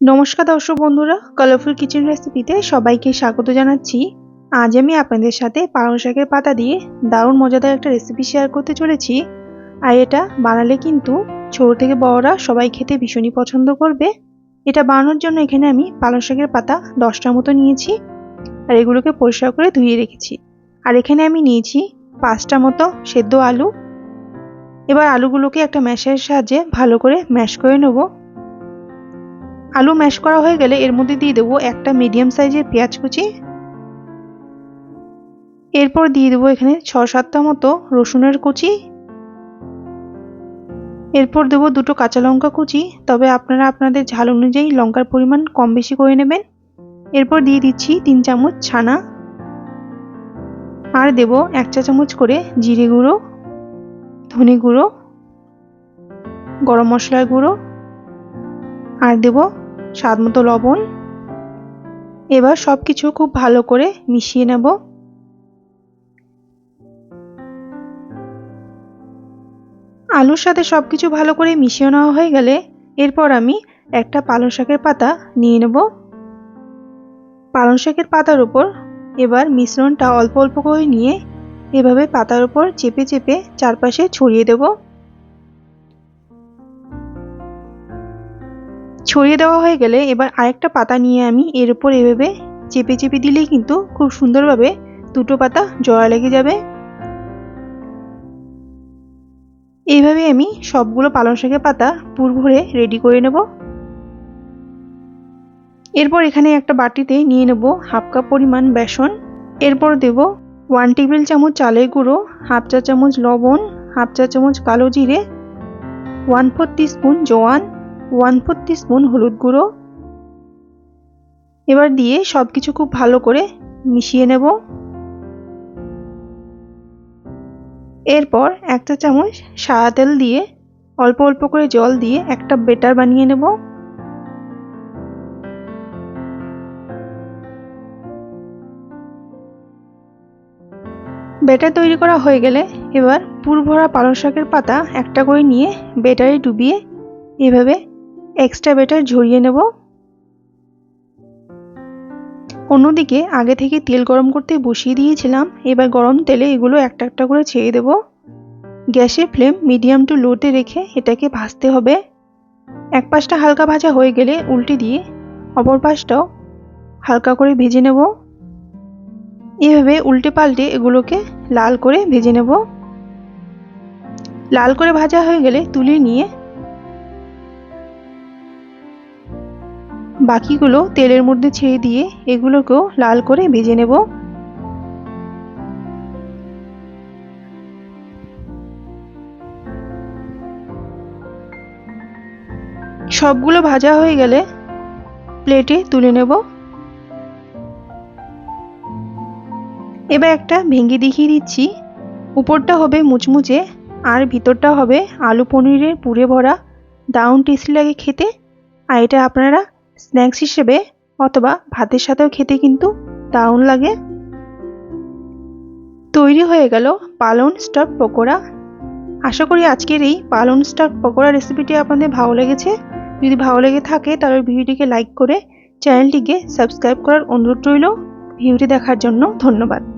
নমস্কার দর্শক বন্ধুরা কালারফুল কিচেন রেসিপিতে সবাইকে স্বাগত জানাচ্ছি। আজ আমি আপনাদের সাথে পালং শাকের পাতা দিয়ে দারুণ মজাদার একটা রেসিপি শেয়ার করতে চলেছি। আর এটা বানালে কিন্তু ছোট থেকে বড়রা সবাই খেতে ভীষণই পছন্দ করবে। এটা বানানোর জন্য এখানে আমি পালং শাকের পাতা দশটার মতো নিয়েছি আর এগুলোকে পরিষ্কার করে ধুয়ে রেখেছি। আর এখানে আমি নিয়েছি পাঁচটা মতো সেদ্ধ আলু। এবার আলুগুলোকে একটা ম্যাশের সাহায্যে ভালো করে ম্যাশ করে নেব। আলু ম্যাশ করা হয়ে গেলে এর মধ্যে দিয়ে দেবো একটা মিডিয়াম সাইজের পেঁয়াজ কুচি। এরপর দিয়ে দেবো এখানে ছ সাতটা মতো রসুনের কুচি। এরপর দেবো দুটো কাঁচা লঙ্কা কুচি, তবে আপনারা আপনাদের ঝাল অনুযায়ী লঙ্কার পরিমাণ কম বেশি করে নেবেন। এরপর দিয়ে দিচ্ছি তিন চামচ ছানা। আর দেব এক চা চামচ করে জিরে গুঁড়ো, ধনে গুঁড়ো, গরম মশলার গুঁড়ো। আর দেব স্বাদ মতো লবণ। এবার সব কিছু খুব ভালো করে মিশিয়ে নেব। আলুর সাথে সব কিছু ভালো করে মিশিয়ে নেওয়া হয়ে গেলে এরপর আমি একটা পালং শাকের পাতা নিয়ে নেব। পালং শাকের পাতার উপর এবার মিশ্রণটা অল্প অল্প করে নিয়ে এভাবে পাতার উপর চেপে চেপে চারপাশে ছড়িয়ে দেবো। ছড়িয়ে দেওয়া হয়ে গেলে এবার আরেকটা পাতা নিয়ে আমি এর উপর এভাবে চেপে চেপে দিলেই কিন্তু খুব সুন্দরভাবে দুটো পাতা জড়া লেগে যাবে। এইভাবে আমি সবগুলো পালং শাকের পাতা পুর ভরে রেডি করে নেব। এরপর এখানে একটা বাটিতে নিয়ে নেব হাফ কাপ পরিমাণ বেসন। এরপর দেব ওয়ান টেবিল চামচ চালের গুঁড়ো হাফ চা চামচ লবণ হাফ চা চামচ কালো জিরে ওয়ান ফোর স্পুন জোয়ান ওয়ান ফোর স্পুন হলুদ গুঁড়ো। এবার দিয়ে সব কিছু খুব ভালো করে মিশিয়ে নেব। এরপর একটা চামচ সাদা তেল দিয়ে, অল্প অল্প করে জল দিয়ে একটা বেটার বানিয়ে নেব। বেটার তৈরি করা হয়ে গেলে এবার পুর ভরা পালং শাকের পাতা একটা করে নিয়ে বেটারে ডুবিয়ে এভাবে এক্সট্রা বেটার ঝরিয়ে নেব। অন্যদিকে আগে থেকে তেল গরম করতে বসিয়ে দিয়েছিলাম, এবার গরম তেলে এগুলো একটা একটা করে ছেড়ে দেব। গ্যাসের ফ্লেম মিডিয়াম টু লোতে রেখে এটাকে ভাজতে হবে। এক পাশটা হালকা ভাজা হয়ে গেলে উল্টে দিয়ে অপর পাশটাও হালকা করে ভেজে নেব। এভাবে উল্টে পাল্টে এগুলোকে লাল করে ভেজে নেব। লাল করে ভাজা হয়ে গেলে তুলে নিয়ে বাকিগুলো তেলের মধ্যে ছেড়ে দিয়ে এগুলোকেও লাল করে ভেজে নেব। সবগুলো ভাজা হয়ে গেলে প্লেটে তুলে নেব। এবার একটা ভেঙে দেখিয়ে দিচ্ছি। উপরটা হবে মুচমুচে আর ভিতরটা হবে আলু পনিরের পুরে ভরা। দাউন টেস্টি লাগে খেতে। আর এটা আপনারা স্ন্যাক্স হিসেবে অথবা ভাতের সাথেও খেতে কিন্তু দারুণ লাগে। তৈরি হয়ে গেল পালন স্টক পকোড়া। আশা করি আজকের এই পালন স্টক পকোড়া রেসিপিটি আপনাদের ভালো লেগেছে। যদি ভালো লেগে থাকে তাহলে ভিডিওটিকে লাইক করে চ্যানেলটিকে সাবস্ক্রাইব করার অনুরোধ রইল। ভিডিওটি দেখার জন্য ধন্যবাদ।